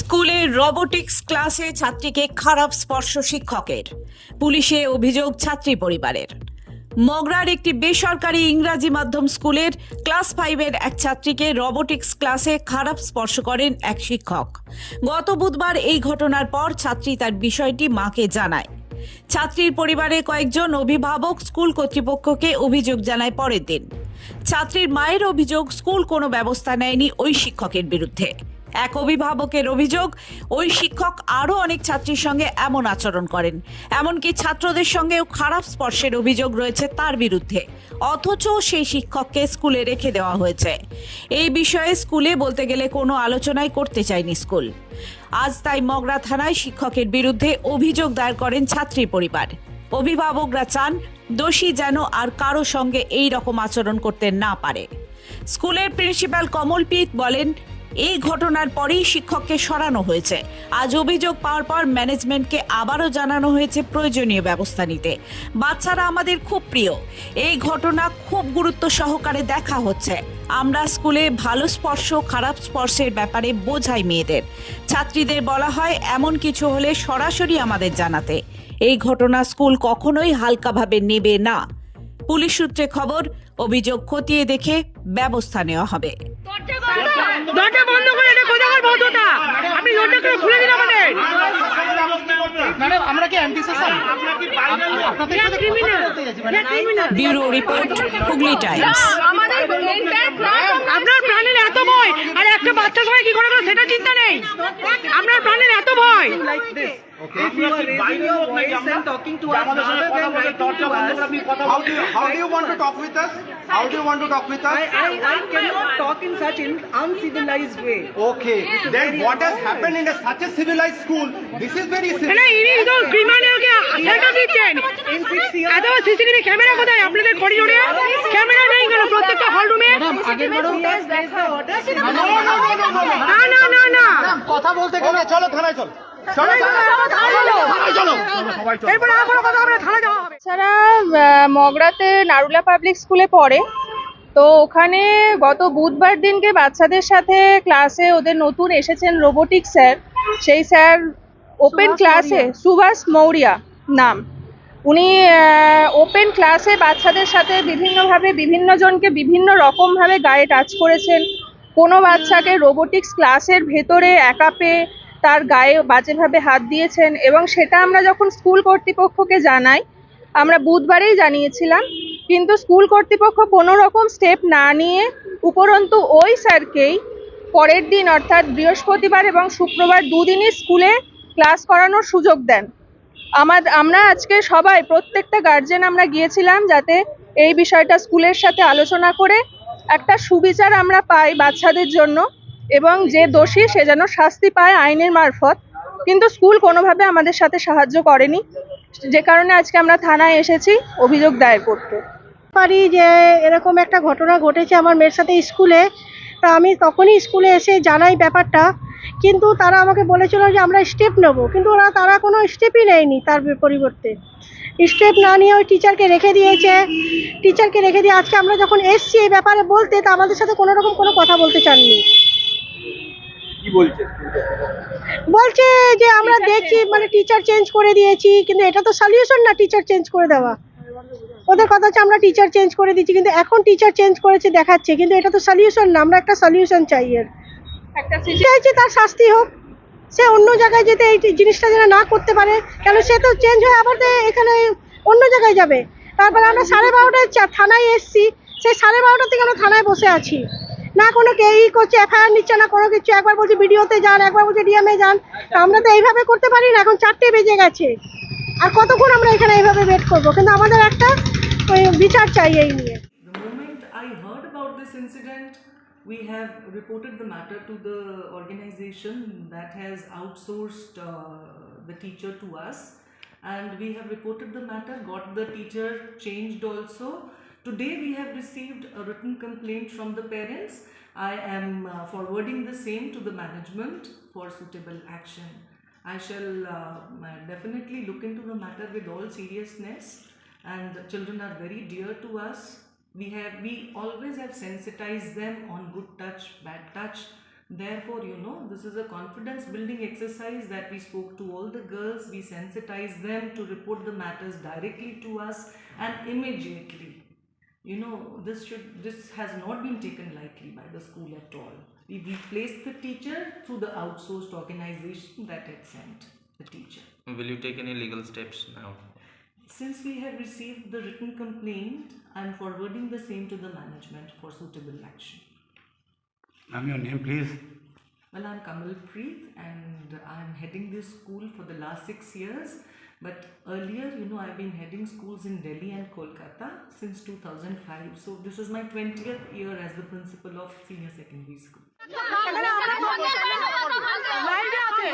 স্কুলে রোবোটিক্স ক্লাসে ছাত্রীকে খারাপ স্পর্শ শিক্ষকের। পুলিশে অভিযোগ ছাত্রী পরিবারের। মগরার একটি বেসরকারি ইংরাজি মাধ্যম স্কুলের ক্লাস ফাইভের এক ছাত্রীকে রোবোটিক্স ক্লাসে খারাপ স্পর্শ করেন এক শিক্ষক। গত বুধবার এই ঘটনার পর ছাত্রী তার বিষয়টি মাকে জানায়। ছাত্রীর পরিবারে কয়েকজন অভিভাবক স্কুল কর্তৃপক্ষকে অভিযোগ জানায় পরের দিন। ছাত্রীর মায়ের অভিযোগ স্কুল কোনো ব্যবস্থা নেয়নি ওই শিক্ষকের বিরুদ্ধে। এক অভিভাবকের অভিযোগ, ওই শিক্ষক আরও অনেক ছাত্রীর সঙ্গে এমন আচরণ করেন। এমনকি ছাত্রদের সঙ্গেও খারাপ স্পর্শের অভিযোগ রয়েছে তার বিরুদ্ধে। অথচ সেই শিক্ষককে স্কুলে রেখে দেওয়া হয়েছে। এই বিষয়ে স্কুলে বলতে গেলে কোনো আলোচনাই করতে চায়নি স্কুল। আজ তাই মগরা থানায় শিক্ষকের বিরুদ্ধে অভিযোগ দায়ের করেন ছাত্রী পরিবার। অভিভাবকরা চান দোষী যেন আর কারও সঙ্গে এই রকম আচরণ করতে না পারে। স্কুলের প্রিন্সিপাল কমলপিত বলেন এই ঘটনার পরেই শিক্ষককে সরানো হয়েছে। আজ অভিযোগ পাওয়ার পর ম্যানেজমেন্টকে আবারও জানানো হয়েছে প্রয়োজনীয় ব্যবস্থা নিতে। বাচ্চারা আমাদের খুব প্রিয়। এই ঘটনা খুব গুরুত্ব সহকারে দেখা হচ্ছে। আমরা স্কুলে ভালো স্পর্শ, খারাপ স্পর্শের ব্যাপারে বোঝাই মেয়েদের। ছাত্রীদের বলা হয়, এমন কিছু হলে সরাসরি আমাদের জানাতে। এই ঘটনা স্কুল কখনোই হালকাভাবে নেবে না। পুলিশ সূত্রে খবর, অভিযোগ খতিয়ে দেখে ব্যবস্থা নেওয়া হবে। বন্ধ করে এটা কোথাকার ভদ্রতা? আপনি খুলে দিন আমাদের। আমরা কি ব্যুরো রিপোর্ট হুগলি টাইমস। আপনার প্রাণের এত ভয় আর একটা বাচ্চা সময় কি করে সেটা চিন্তা নেই আপনার প্রাণের এত ভয় If you are raising your voice and talking to us rather than writing to us, How do you, how do you want to talk with us? How do you want to talk with us? I, I, I cannot talk in such an uncivilized way. Okay, then what has happened in a, such a civilized school? This is very না civil. ইনি তো ক্রিমিনালকে সেটা দিচ্ছেন In six years, এত CCTV camera কোথায় আপনাদের করিডোরে camera নেই কেন প্রত্যেকটা হল রুমে the order. না না না না কথা বলতে গেলে চলো থানায় চলো এছাড়া মগরাতে নারুলা পাবলিক স্কুলে পড়ে। তো ওখানে গত বুধবার দিনকে বাচ্চাদের সাথে ক্লাসে ওদের নতুন এসেছেন রোবোটিক স্যার সেই স্যার ওপেন ক্লাসে সুভাষ মৌরিয়া নাম। উনি ওপেন ক্লাসে বাচ্চাদের সাথে বিভিন্নভাবে বিভিন্ন জনকে বিভিন্ন রকমভাবে গায়ে টাচ করেছেন। কোনো বাচ্চাকে রোবোটিক্স ক্লাসের ভেতরে একা পেয়ে তার গায়ে বাজেভাবে হাত দিয়েছেন এবং সেটা আমরা যখন স্কুল কর্তৃপক্ষকে জানাই, আমরা বুধবারেই জানিয়েছিলাম, কিন্তু স্কুল কর্তৃপক্ষ কোনো রকম স্টেপ না নিয়ে উপরন্তু ওই স্যারকেই পরের দিন অর্থাৎ বৃহস্পতিবার এবং শুক্রবার দুদিনই স্কুলে ক্লাস করানোর সুযোগ দেন। আমার, আমরা আজকে সবাই, প্রত্যেকটা গার্জেন আমরা গিয়েছিলাম যাতে এই বিষয়টা স্কুলের সাথে আলোচনা করে একটা সুবিচার আমরা পাই বাচ্চাদের জন্য এবং যে দোষী সে যেন শাস্তি পায় আইনের মারফত। কিন্তু স্কুল কোনোভাবে আমাদের সাথে সাহায্য করেনি। যে কারণে আজকে আমরা থানায় এসেছি অভিযোগ দায়ের করতে। পারি যে এরকম একটা ঘটনা ঘটেছে আমার মেয়ের সাথে স্কুলে। তা আমি তখনই স্কুলে এসে জানাই ব্যাপারটা। কিন্তু তারা আমাকে বলেছিল যে আমরা স্টেপ নেব। কিন্তু ওরা, তারা কোনো স্টেপই নেয়নি তার পরিবর্তে। স্টেপ না নিয়ে ওই টিচারকে রেখে দিয়েছে। টিচারকে রেখে দিয়ে আজকে আমরা যখন এসছি এই ব্যাপারে বলতে তা আমাদের সাথে কোনো রকম কোনো কথা বলতে চাননি। বলছে? যে আমরা দেখছি মানে টিচার চেঞ্জ করে দিয়েছি কিন্তু এটা তো সলিউশন না টিচার চেঞ্জ করে দেওয়া। ওদের কথা হচ্ছে আমরা টিচার চেঞ্জ করে দিচ্ছি কিন্তু এখন টিচার চেঞ্জ করেছে দেখাচ্ছে কিন্তু এটা তো সলিউশন না আমরা একটা সলিউশন চাই এর। একটা চাইছি তার শাস্তি হোক। সে অন্য জায়গায় যেতে এই জিনিসটা যেন না করতে পারে কেন সে তো চেঞ্জ হয়ে আবার এখানে অন্য জায়গায় যাবে। তারপরে আমরা সাড়ে বারোটায় থানায় এসছি সেই সাড়ে বারোটা থেকে আমরা থানায় বসে আছি। না কোনো কে করছে এফআইআর নিচ্ছে না কোনো কিছু। একবার বলছে বিডিওতে যান একবার বলছে ডিএমএ যান। আমরা তো এইভাবে করতে পারি না এখন চারটে বেজে গেছে। আর কতক্ষণ আমরা এখানে এইভাবে ওয়েট করব? কিন্তু আমাদের একটা বিচার চাই এই নিয়ে। The moment I heard about this incident, we have reported the matter to the organization that has outsourced uh, the teacher to us, and we have reported the matter, got the teacher changed also. Today, we have received a written complaint from the parents. I am uh, forwarding the same to the management for suitable action. I shall uh, definitely look into the matter with all seriousness and the children are very dear to us we have we always have sensitized them on good touch bad touch Therefore, you know, this is a confidence building exercise that we spoke to all the girls, we sensitized them to report the matters directly to us and immediately. You know, this should this has not been taken lightly by the school at all. We replaced the teacher through the outsourced organization that had sent the teacher. Will you take any legal steps now? Since we have received the written complaint, I am forwarding the same to the management for suitable action. Ma'am, your name, please. Well, I'm Kamal Preet and I'm heading this school for the last six years. But earlier, you know, I've been heading schools in Delhi and Kolkata since 2005. So this is my 20th year as the principal of senior secondary school. লাইভে আছে